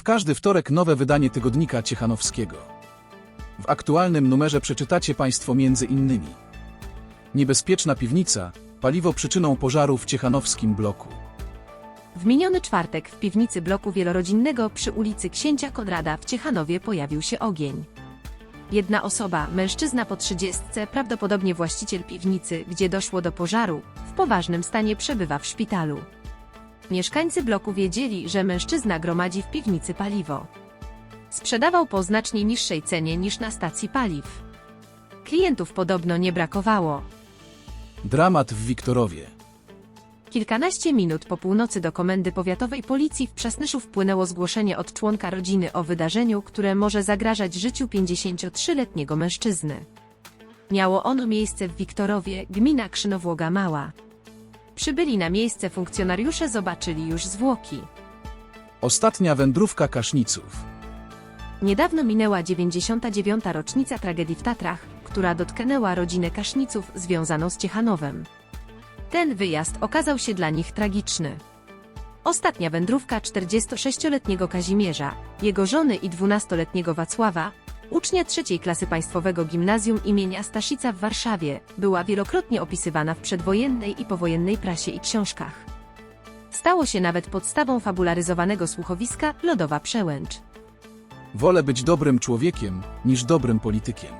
W każdy wtorek nowe wydanie tygodnika Ciechanowskiego. W aktualnym numerze przeczytacie Państwo między innymi Niebezpieczna piwnica, paliwo przyczyną pożaru w ciechanowskim bloku. W miniony czwartek w piwnicy bloku wielorodzinnego przy ulicy Księcia Konrada w Ciechanowie pojawił się ogień. Jedna osoba, mężczyzna po trzydziestce, prawdopodobnie właściciel piwnicy, gdzie doszło do pożaru, w poważnym stanie przebywa w szpitalu. Mieszkańcy bloku wiedzieli, że mężczyzna gromadzi w piwnicy paliwo. Sprzedawał po znacznie niższej cenie niż na stacji paliw. Klientów podobno nie brakowało. Dramat w Wiktorowie. Kilkanaście minut po północy do Komendy Powiatowej Policji w Przasnyszu wpłynęło zgłoszenie od członka rodziny o wydarzeniu, które może zagrażać życiu 53-letniego mężczyzny. Miało ono miejsce w Wiktorowie, gmina Krzynowłoga Mała. Przybyli na miejsce funkcjonariusze zobaczyli już zwłoki. Ostatnia wędrówka Kaszniców. Niedawno minęła 99. rocznica tragedii w Tatrach, która dotknęła rodzinę Kaszniców związaną z Ciechanowem. Ten wyjazd okazał się dla nich tragiczny. Ostatnia wędrówka 46-letniego Kazimierza, jego żony i 12-letniego Wacława, ucznia trzeciej klasy państwowego gimnazjum imienia Staszica w Warszawie, była wielokrotnie opisywana w przedwojennej i powojennej prasie i książkach. Stało się nawet podstawą fabularyzowanego słuchowiska Lodowa Przełęcz. Wolę być dobrym człowiekiem, niż dobrym politykiem.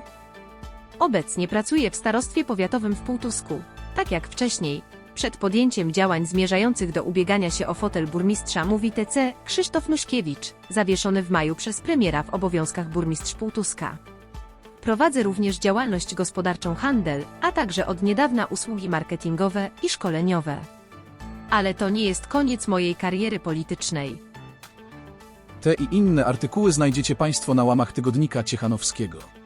Obecnie pracuje w starostwie powiatowym w Półtusku, tak jak wcześniej. Przed podjęciem działań zmierzających do ubiegania się o fotel burmistrza mówi TC Krzysztof Nuszkiewicz, zawieszony w maju przez premiera w obowiązkach burmistrz Półtuska. Prowadzę również działalność gospodarczą handel, a także od niedawna usługi marketingowe i szkoleniowe. Ale to nie jest koniec mojej kariery politycznej. Te i inne artykuły znajdziecie Państwo na łamach tygodnika Ciechanowskiego.